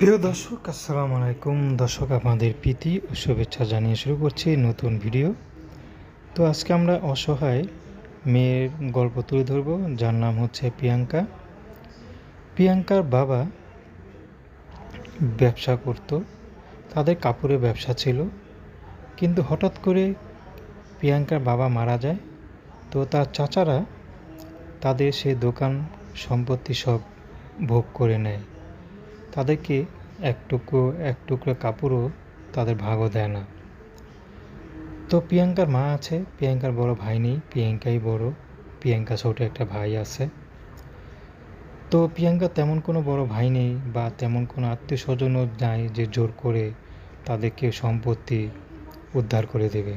প্রিয় দর্শক, আসসালামু আলাইকুম। দর্শক, আপনাদের প্রীতি ও শুভেচ্ছা জানিয়ে শুরু করছি নতুন ভিডিও। তো আজকে আমরা অসহায় মেয়ের গল্প তুলে ধরবো, যার নাম হচ্ছে প্রিয়াঙ্কা। প্রিয়াঙ্কার বাবা ব্যবসা করত, তাদের কাপড়ের ব্যবসা ছিল। কিন্তু হঠাৎ করে প্রিয়াঙ্কার বাবা মারা যায়। তো তার চাচারা তাদের সেই দোকান সম্পত্তি সব ভোগ করে নেয়। তাদেরকে এক টুকরো এক টুকরো কাপড়ও তাদের ভাগও দেয় না। তো প্রিয়াঙ্কার মা আছে, প্রিয়াঙ্কার বড় ভাই নেই, প্রিয়াঙ্কাই বড়, প্রিয়াঙ্কা ছোট একটা ভাই আছে। তো প্রিয়াঙ্কা তেমন কোনো বড় ভাই নেই বা তেমন কোনো আত্মীয় স্বজনও নাই যে জোর করে তাদেরকে সম্পত্তি উদ্ধার করে দেবে।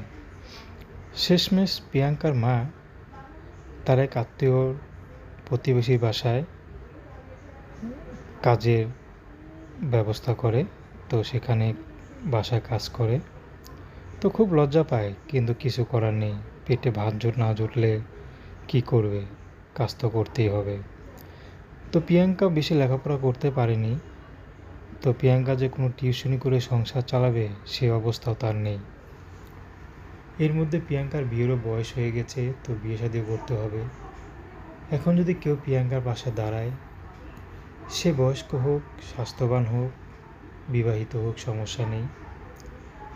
শেষমেশ প্রিয়াঙ্কার মা তার এক আত্মীয় প্রতিবেশীর বাসায় কাজের ব্যবস্থা করে, তো সেখানে বাসায় কাজ করে। তো খুব লজ্জা পায়, কিন্তু কিছু করার নেই। পেটে ভাত জোট না জুটলে কি করবে? কাজ তো করতেই হবে। তো প্রিয়াঙ্কা বেশি লেখাপড়া করতে পারেনি। তো প্রিয়াঙ্কা যে কোনো টিউশনি করে সংসার চালাবে, সে অবস্থাও তার নেই। এর মধ্যে প্রিয়াঙ্কার বিয়েরও বয়স হয়ে গেছে, তো বিয়ে শাদী করতে হবে। এখন যদি কেউ প্রিয়াঙ্কার পাশে দাঁড়ায় সে বয়স্ক হোক, স্বাস্থ্যবান হোক, বিবাহিত হোক, সমস্যা নেই।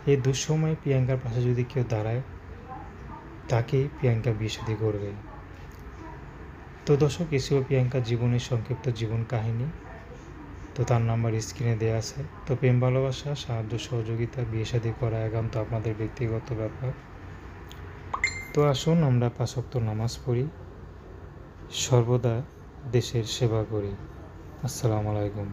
এই দুঃসময়ে প্রিয়াঙ্কার পাশে যদি কেউ দাঁড়ায়, তাকেই প্রিয়াঙ্কা বিয়ে শাদী করবে। তো দর্শক এসেও প্রিয়াঙ্কার জীবনের সংক্ষিপ্ত জীবন কাহিনী। তো তার নাম্বার স্ক্রিনে দেওয়া আছে। তো প্রেম, ভালোবাসা, সাহায্য, সহযোগিতা, বিয়ে করা একান্ত আপনাদের ব্যক্তিগত ব্যাপার। তো আসুন, আমরা পাঁচক্ত নামাজ পড়ি। সর্বদা দেশের সেবা করি। আসসালামু আলাইকুম।